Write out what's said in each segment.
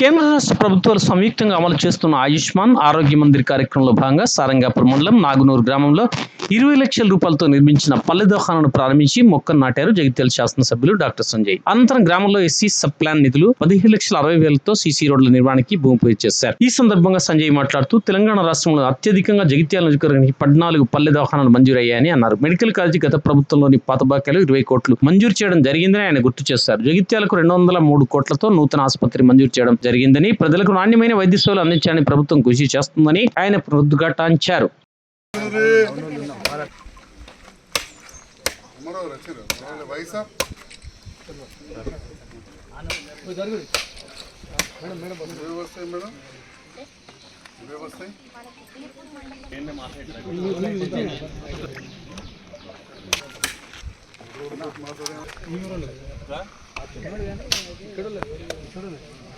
కేంద్ర రాష్ట్ర ప్రభుత్వాలు సంయుక్తంగా అమలు చేస్తున్న ఆయుష్మాన్ ఆరోగ్య మందిర్ కార్యక్రమంలో భాగంగా సారంగాపూర్ మండలం నాగునూరు గ్రామంలో ఇరవై లక్షల రూపాయలతో నిర్మించిన పల్లె దోకాణాలను ప్రారంభించి మొక్కను నాటారు జగిత్యాల శాసనసభ్యులు డాక్టర్ సంజయ్. అనంతరం గ్రామంలో ఎస్సీ సబ్ ప్లాన్ నిధులు పదిహేను లక్షల అరవై వేలతో సీసీ రోడ్ల నిర్మాణానికి భూమి పూజ చేశారు. ఈ సందర్భంగా సంజయ్ మాట్లాడుతూ తెలంగాణ రాష్ట్రంలో అత్యధికంగా జగిత్యాల నియోజకవర్గానికి పద్నాలుగు పల్లె దవాఖానాలు మంజూరయ్యాయని అన్నారు. మెడికల్ కాలేజీ గత ప్రభుత్వంలోని పాత బాక్యాలు ఇరవై కోట్లు మంజూరు చేయడం జరిగిందని ఆయన గుర్తు చేశారు. జగిత్యాలకు రెండు వందల మూడు కోట్లతో నూతన ఆసుపత్రి మంజూరు చేయడం జరిగిందని ప్రజలకు నాణ్యమైన వైద్య సేవలు అందించాలని ప్రభుత్వం కృషి చేస్తుందని ఆయన పునరుద్ఘాటించారు ఇక్కడ ఇక్కడ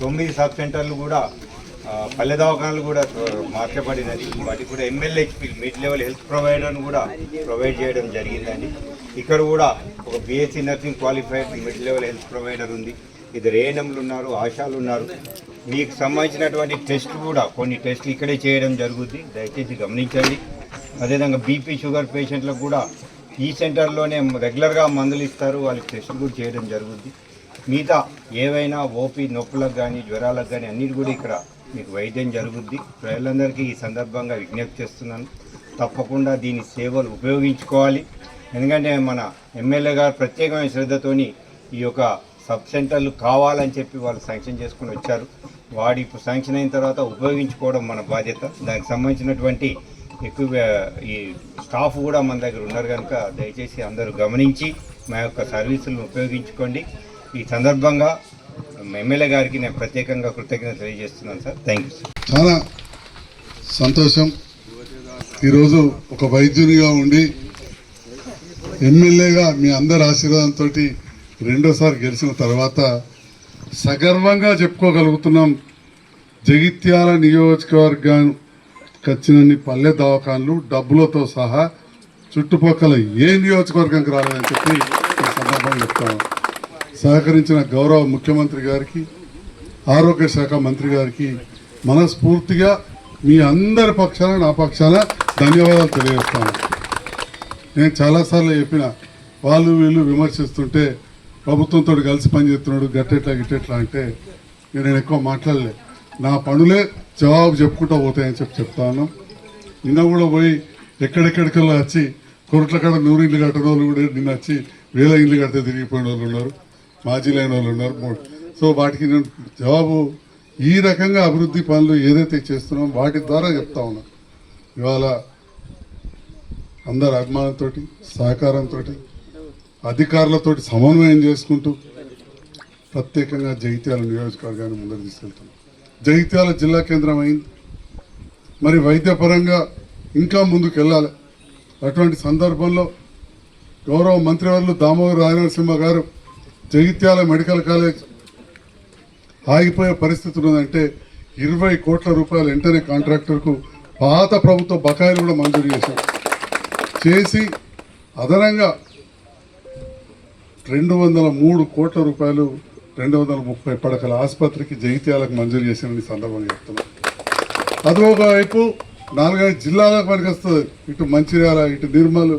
తొమ్మిది సబ్ సెంటర్లు కూడా పల్లె దవాఖానాలు కూడా మార్చబడినది. వాటికి కూడా ఎమ్మెల్యేకి మిడ్ లెవెల్ హెల్త్ ప్రొవైడర్ను కూడా ప్రొవైడ్ చేయడం జరిగిందండి. ఇక్కడ కూడా ఒక B Sc nursing qualified mid level health provider ఉంది. ఇద్దరు ఏఎన్ఎంలు ఉన్నారు ఆశాలు ఉన్నారు. మీకు సంబంధించినటువంటి టెస్ట్ కూడా కొన్ని టెస్ట్లు ఇక్కడే చేయడం జరుగుద్ది. దయచేసి గమనించండి. అదేవిధంగా బీపీ షుగర్ పేషెంట్లకు కూడా ఈ సెంటర్లోనే రెగ్యులర్గా మందులు ఇస్తారు. వాళ్ళకి టెస్టులు కూడా చేయడం జరుగుద్ది. మిగతా ఏవైనా ఓపీ నొప్పులకు కానీ జ్వరాలకు కానీ అన్నిటి కూడా ఇక్కడ మీకు వైద్యం జరుగుద్ది. ప్రజలందరికీ ఈ సందర్భంగా విజ్ఞప్తి చేస్తున్నాను. తప్పకుండా దీని సేవలు ఉపయోగించుకోవాలి. ఎందుకంటే మన ఎమ్మెల్యే గారు ప్రత్యేకమైన శ్రద్ధతోని ఈ యొక్క సబ్ సెంటర్లు కావాలని చెప్పి వాళ్ళు శాంక్షన్ చేసుకుని వచ్చారు. వాడి ఇప్పుడు శాంక్షన్ అయిన తర్వాత ఉపయోగించుకోవడం మన బాధ్యత. దానికి సంబంధించినటువంటి ఎక్కువ ఈ స్టాఫ్ కూడా మన దగ్గర ఉన్నారు కనుక దయచేసి అందరూ గమనించి మా యొక్క సర్వీసులను ఉపయోగించుకోండి. ఈ సందర్భంగా ఎమ్మెల్యే గారికి నేను ప్రత్యేకంగా కృతజ్ఞత తెలియజేస్తున్నాను సార్. థ్యాంక్ యూ చాలా సంతోషం. ఈరోజు ఒక వైద్యునిగా ఉండి ఎమ్మెల్యేగా మీ అందరి ఆశీర్వాదంతో రెండోసారి గెలిచిన తర్వాత సగర్వంగా చెప్పుకోగలుగుతున్నాం. జగిత్యాల నియోజకవర్గానికి వచ్చినన్ని పల్లె దవాఖాన్లు డబ్బులతో సహా చుట్టుపక్కల ఏ నియోజకవర్గానికి రాలేదని చెప్పి ఈ సందర్భంగా చెప్తాను సహకరించిన గౌరవ ముఖ్యమంత్రి గారికి ఆరోగ్య శాఖ మంత్రి గారికి మనస్ఫూర్తిగా మీ అందరి పక్షాన నా పక్షాన ధన్యవాదాలు తెలియజేస్తాను. నేను చాలాసార్లు చెప్పిన వాళ్ళు వీళ్ళు విమర్శిస్తుంటే ప్రభుత్వంతో కలిసి పనిచేస్తున్నాడు గట్టెట్లా గిట్టెట్లా అంటే నేను ఎక్కువ మాట్లాడలే. నా పనులే జవాబు చెప్పుకుంటూ పోతాయని చెప్పి చెప్తాను నిన్న కూడా పోయి ఎక్కడెక్కడికల్లా వచ్చి కొరట్ల కాడ నూరు ఇల్లు కట్టిన వాళ్ళు కూడా నిన్న వచ్చి వేల ఇల్లు కడితే తిరిగిపోయిన వాళ్ళు ఉన్నారు. మాజీలైన వాళ్ళు ఉన్నారు. సో వాటికి నేను జవాబు ఈ రకంగా అభివృద్ధి పనులు ఏదైతే చేస్తున్నామో వాటి ద్వారా చెప్తా ఉన్నా. ఇవాళ అందరి అభిమానంతో సహకారంతో అధికారులతో సమన్వయం చేసుకుంటూ ప్రత్యేకంగా జగిత్యాల నియోజకవర్గాన్ని ముందుకు తీసుకెళ్తున్నాం. జగిత్యాల జిల్లా కేంద్రం అయింది. మరి వైద్యపరంగా ఇంకా ముందుకు వెళ్ళాలి అటువంటి సందర్భంలో గౌరవ మంత్రివర్లు దామోదర రాజనరసింహ గారు జగిత్యాల మెడికల్ కాలేజ్ ఆగిపోయే పరిస్థితి ఉన్నదంటే ఇరవై కోట్ల రూపాయలు వెంటనే కాంట్రాక్టర్కు పాత ప్రభుత్వ బకాయిలు కూడా మంజూరు చేశారు. చేసి అదనంగా రెండు వందల మూడు కోట్ల రూపాయలు రెండు వందల ముప్పై పడకల ఆసుపత్రికి జగిత్యాలకు మంజూరు చేసిన సందర్భంగా చెప్తున్నాను అది ఒకవైపు నాలుగైదు జిల్లాలకు పనికి వస్తుంది ఇటు మంచిర్యాల ఇటు నిర్మల్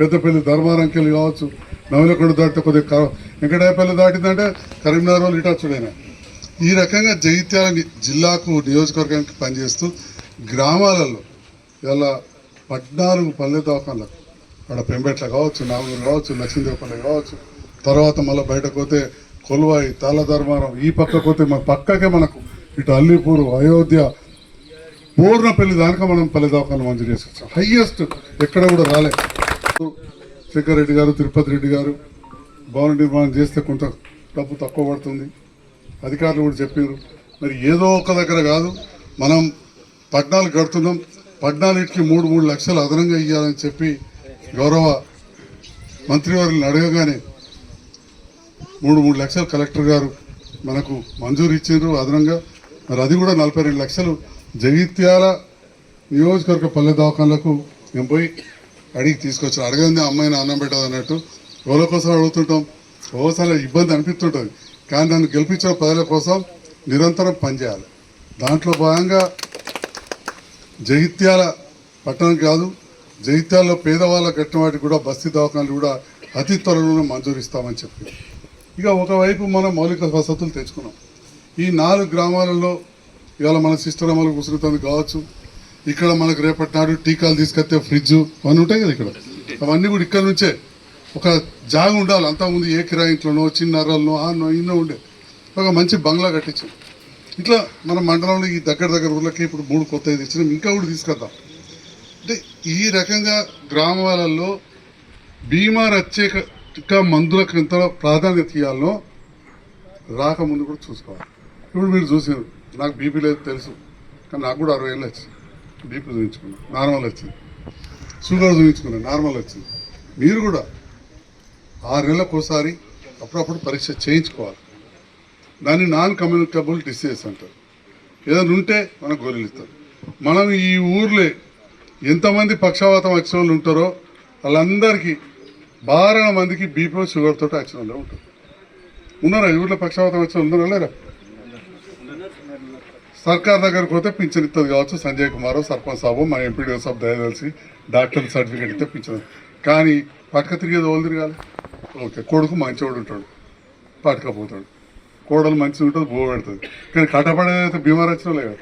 పెద్దపల్లి ధర్మారంకెలు కావచ్చు నవలకొండ దాటితే కొద్దిగా వెంకటాయపల్లి దాటిందంటే కరీంనగర్ వాళ్ళు ఇటు ఈ రకంగా జగిత్యాల జిల్లాకు నియోజకవర్గానికి పనిచేస్తూ గ్రామాలలో ఇలా పద్నాలుగు పల్లె దవాఖానలకు అక్కడ పెంబెట్ల కావచ్చు నాగూరు కావచ్చు లక్ష్మీదేవపల్లి కావచ్చు తర్వాత మళ్ళీ బయటకు పోతే కొలువాయి తాళధర్మారం ఈ పక్కకు పోతే మన పక్కకే మనకు ఇటు అల్లిపూరు అయోధ్య పూర్ణపల్లి దానిక మనం పల్లె దవాఖాన మంజూరు చేసుకొచ్చాం హయ్యెస్ట్ ఎక్కడ కూడా రాలేదు శంకర్ రెడ్డి గారు తిరుపతి రెడ్డి గారు భవన నిర్మాణం చేస్తే కొంత డబ్బు తక్కువ పడుతుంది. అధికారులు కూడా చెప్పారు మరి ఏదో ఒక దగ్గర కాదు. మనం పద్నాలుగు కడుతున్నాం. పద్నాలుగుకి మూడు మూడు లక్షలు అదనంగా ఇవ్వాలని చెప్పి గౌరవ మంత్రివర్యులను అడగగానే మూడు మూడు లక్షలు కలెక్టర్ గారు మనకు మంజూరు ఇచ్చిండ్రు అదనంగా. మరి అది కూడా నలభై రెండు లక్షలు. జగిత్యాల నియోజకవర్గ పల్లె దవాఖానలకు మేము పోయి అడిగి తీసుకొచ్చారు అడగంది అమ్మాయిని అన్నం పెట్టదు అన్నట్టు ఎవరో కోసం అడుగుతుంటాం. ఓసారి ఇబ్బంది అనిపిస్తుంటుంది. కానీ దాన్ని గెలిపించిన ప్రజల కోసం నిరంతరం పనిచేయాలి. దాంట్లో భాగంగా జగిత్యాల పట్టణం కాదు జగిత్యాలలో పేదవాళ్ళ కట్టిన వాటికి కూడా బస్తీ దవాఖానలు కూడా అతి త్వరలోనే మంజూరిస్తామని చెప్పి. ఇక ఒకవైపు మనం మౌలిక వసతులు తెచ్చుకున్నాం. ఈ నాలుగు గ్రామాలలో ఇవాళ మన సిస్టర్ అమలు కుసురుతుంది కావచ్చు. ఇక్కడ మనకు రేపటి నాడు టీకాలు తీసుకొస్తే ఫ్రిడ్జ్ అవన్నీ ఉంటాయి కదా ఇక్కడ. అవన్నీ కూడా ఇక్కడ నుంచే ఒక జాగ ఉండాలి. అంతకుముందు ఏ కిరాయింట్లోనో చిన్న అరల్నో ఆనో ఇన్నో ఉండే. ఒక మంచి బంగ్లా కట్టించాం. ఇట్లా మన మండలంలో ఈ దగ్గర దగ్గర ఊళ్ళకి ఇప్పుడు మూడు కొత్త తెచ్చినాం ఇంకా కూడా తీసుకొద్దాం అంటే ఈ రకంగా గ్రామాలలో బీమా రచ్చక మందులకు ఎంత ప్రాధాన్యత ఇవ్వాలనో రాకముందు కూడా చూసుకోవాలి. ఇప్పుడు మీరు చూసారు. నాకు బీపీ లేదు తెలుసు. కానీ నాకు కూడా అరవై ఏళ్ళు వచ్చింది. బీపీ చూపించుకున్నాను నార్మల్ వచ్చింది. షుగర్ చూపించుకున్నాను నార్మల్ వచ్చింది. మీరు కూడా ఆరు నెలలకు ఒకసారి అప్పుడప్పుడు పరీక్ష చేయించుకోవాలి. దాన్ని నాన్ కమ్యూనికబుల్ డిసీజ్ అంటారు. ఏదైనా ఉంటే మనకు గొర్రెలు ఇస్తారు మనం ఈ ఊర్లో ఎంతమంది పక్షవాతం వచ్చిన వాళ్ళు ఉంటారో వాళ్ళందరికీ బారణ మందికి బీపీ షుగర్ తోటి వచ్చిన వాళ్ళే ఉంటారు. ఉన్నారా? ఈ ఊర్లో పక్షవాతం వచ్చిన ఉన్నారా? లేరా? సర్కార్ దగ్గరకు పోతే పింఛన్ ఇస్తుంది కావచ్చు. సంజయ్ కుమార్ సర్పంచ్ సాబు మా ఎంపీడీఓ సాబ్ దయదలిసి డాక్టర్ సర్టిఫికేట్ ఇస్తే పింఛన్. కానీ పక్క తిరిగేది వాళ్ళు తిరగాలి? ఓకే కొడుకు మంచివాడు ఉంటాడు. పట్టుకపోతాడు. కోడలు మంచిగా ఉంటుంది బో పెడుతుంది కానీ కట్టపడేదైతే బీమార్ వచ్చిన కదా.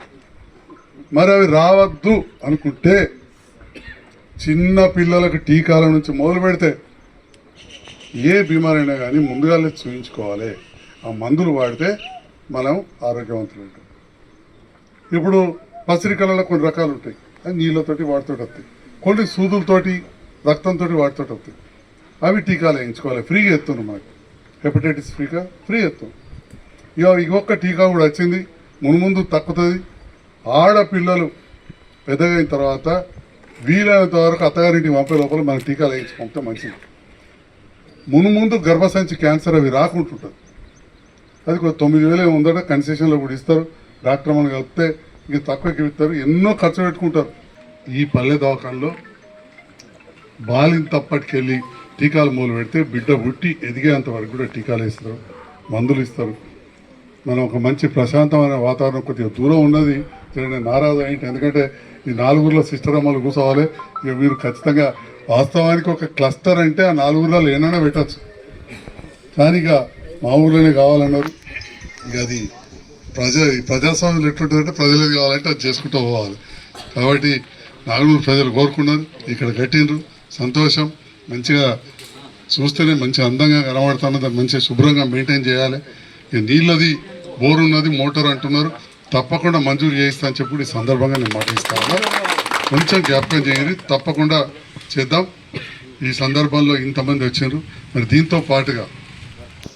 మరి అవి రావద్దు అనుకుంటే చిన్న పిల్లలకు టీకాల నుంచి మొదలు పెడితే ఏ బీమార్ అయినా కానీ ముందుగానే చూయించుకోవాలి. ఆ మందులు వాడితే మనం ఆరోగ్యవంతులు ఉంటాం. ఇప్పుడు పసిరికలలో కొన్ని రకాలు ఉంటాయి. అవి నీళ్ళతోటి వాటితోటి వస్తాయి. కొన్ని సూదులతోటి రక్తంతో వాటితోటి వస్తాయి. అవి టీకాలు వేయించుకోవాలి. ఫ్రీగా ఎత్తున్నాం మనకి హెపటైటిస్ ఫ్రీగా? ఫ్రీ ఎత్తాం ఇక ఇంకొక టీకా కూడా వచ్చింది. మున్ముందు తక్కుతుంది. ఆడపిల్లలు పెద్దగైన తర్వాత వీలైనంత వరకు అత్తగారింటికి పంపే లోపల మనం టీకాలు వేయించుకుంటే మంచిది. మున్ముందు గర్భసంచి క్యాన్సర్ అవి రాకుంటుంటుంది. అది కూడా తొమ్మిది వేలు ఉందట. కన్సెషన్లో కూడా ఇస్తారు. డాక్టర్ మనం కలిపితే ఇంక తక్కువకి ఇస్తారు. ఎన్నో ఖర్చు పెట్టుకుంటారు. ఈ పల్లె దవాఖానలో బాలింత తప్పటికెళ్ళి టీకాలు మొదలు పెడితే బిడ్డ పుట్టి ఎదిగేంత వరకు కూడా టీకాలు వేస్తారు మందులు ఇస్తారు. మనం ఒక మంచి ప్రశాంతమైన వాతావరణం కొద్దిగా దూరం ఉన్నది. నేను నారాజు అయింటి ఎందుకంటే ఈ నాలుగురులో సిస్టర్ అమ్మలు కూర్చోవాలి. ఇక మీరు ఖచ్చితంగా వాస్తవానికి ఒక క్లస్టర్ అంటే ఆ నాలుగురులో ఏమైనా పెట్టచ్చు. కానీ ఇక మా ఊర్లోనే కావాలన్నారు. ఇక అది ప్రజా ప్రజాస్వామ్యం ఎట్లుంటుందంటే ప్రజలకు కావాలంటే అది చేసుకుంటూ పోవాలి. కాబట్టి నాలుగు ప్రజలు కోరుకున్నారు. ఇక్కడ కట్టిండ్రు. సంతోషం. మంచిగా చూస్తేనే మంచి అందంగా కనబడుతున్నది మంచిగా శుభ్రంగా మెయింటైన్ చేయాలి. ఇక నీళ్ళది బోర్ ఉన్నది మోటార్ అంటున్నారు. తప్పకుండా మంజూరు చేయిస్తా అని చెప్పి ఈ సందర్భంగా నేను మాటిస్తాను కొంచెం జ్ఞాపకం చేయండి. తప్పకుండా చేద్దాం. ఈ సందర్భంలో ఇంతమంది వచ్చారు మరి దీంతో పాటుగా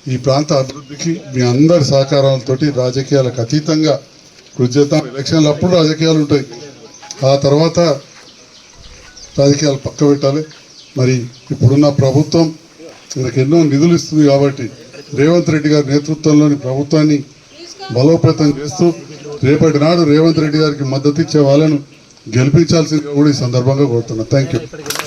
ఈ ప్రాంత అభివృద్ధికి మీ అందరి సహకారాలతోటి రాజకీయాలకు అతీతంగా కృషి చేద్దాం. ఎలక్షన్లు అప్పుడు రాజకీయాలు ఉంటాయి. ఆ తర్వాత రాజకీయాలు పక్క పెట్టాలి మరి ఇప్పుడున్న ప్రభుత్వం మనకు ఎన్నో నిధులు ఇస్తుంది కాబట్టి రేవంత్ రెడ్డి గారి నేతృత్వంలోని ప్రభుత్వాన్ని బలోపేతం చేస్తూ రేపటి నాడు రేవంత్ రెడ్డి గారికి మద్దతు ఇచ్చే వాళ్ళను గెలిపించాల్సిందిగా కూడా ఈ సందర్భంగా కోరుతున్నా. Thank you